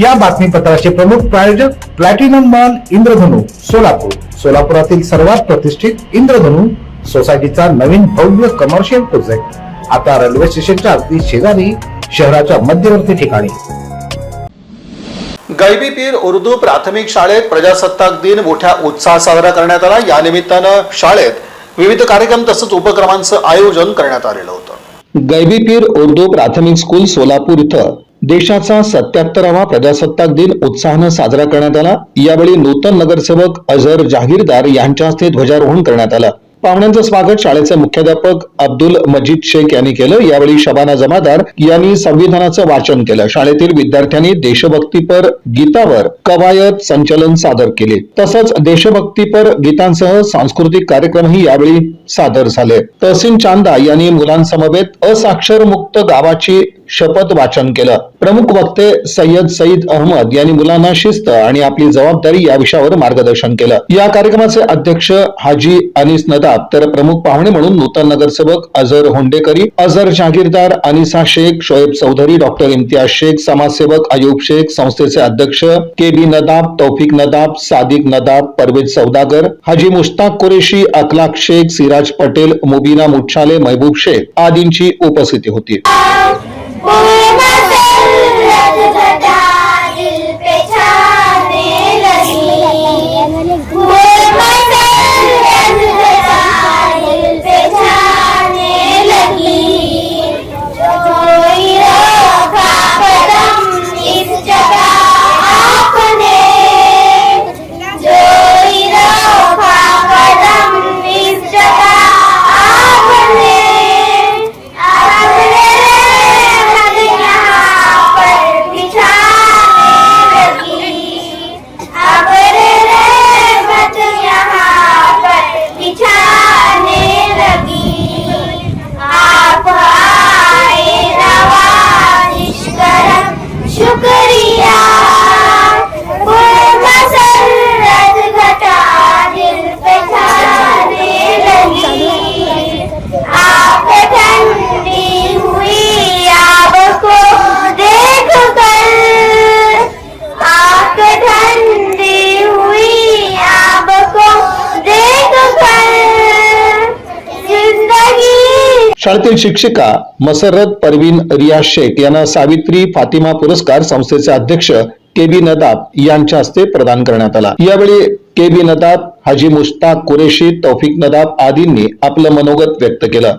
या बातमीपत्राचे प्रमुख प्रायोजक प्लॅटिनम मॉल इंद्रधनु सोलापूर. सोलापुरातील सर्वात प्रतिष्ठित इंद्रधनु सोसायटीचा नवीन भव्य कमर्शियल प्रोजेक्ट आता रेल्वे स्टेशनच्या अगदी शेजारी शहराच्या मध्यवर्ती ठिकाणी. गैबी पीर उर्दू प्राथमिक शाळेत प्रजासत्ताक दिन मोठ्या उत्साहात साजरा करण्यात आला. या निमित्तानं शाळेत विविध कार्यक्रम तसंच उपक्रमांचं आयोजन करण्यात आलेलं होतं. गैबी पीर उर्दू प्राथमिक स्कूल सोलापूर इथं देशाचा सत्याहत्तरावा प्रजासत्ताक दिन उत्साहानं साजरा करण्यात आला. यावेळी नूतन नगरसेवक अझर जहागीरदार यांच्या हस्ते ध्वजारोहण करण्यात आलं. पाहुण्यांचं स्वागत शाळेचे मुख्याध्यापक अब्दुल मजीद शेख यांनी केलं. यावेळी शबाना जमादार यांनी संविधानाचं वाचन केलं. शाळेतील विद्यार्थ्यांनी देशभक्तीपर गीतावर कवायत संचलन सादर केले. तसंच देशभक्तीपर गीतांसह सांस्कृतिक कार्यक्रमही यावेळी सादर झाले. तहसीन चांदा यांनी मुलांसमवेत असाक्षर मुक्त गावाची शपथ वाचन केलं. प्रमुख वक्ते सय्यद सईद अहमद यांनी मुलांना शिस्त आणि आपली जबाबदारी या विषयावर मार्गदर्शन केलं. या कार्यक्रमाचे अध्यक्ष हाजी अनिस नदाब तर प्रमुख पाहुणे म्हणून नूतन नगरसेवक अझर होंडेकरी अझर जहागीरदार अनिसा शेख शोएब चौधरी डॉक्टर इम्तियाज शेख समाजसेवक अयूब शेख संस्थेचे अध्यक्ष के बी नदाब तौफिक नदाब सादिक नदाब परवेज सौदागर हाजी मुश्ताक कुरेशी अखलाक शेख सिराज पटेल मुबीना मुच्छाले महबूब शेख आदींची उपस्थिती होती. Oh! शाळेतील शिक्षिका मसरत परवीन रियाज शेख यांना सावित्री फातिमा पुरस्कार संस्थेचे अध्यक्ष के बी नदाब यांच्या हस्ते प्रदान करण्यात आला. यावेळी के बी नदाब हाजी मुश्ताक कुरेशी तौफिक नदाब आदींनी आपलं मनोगत व्यक्त केलं.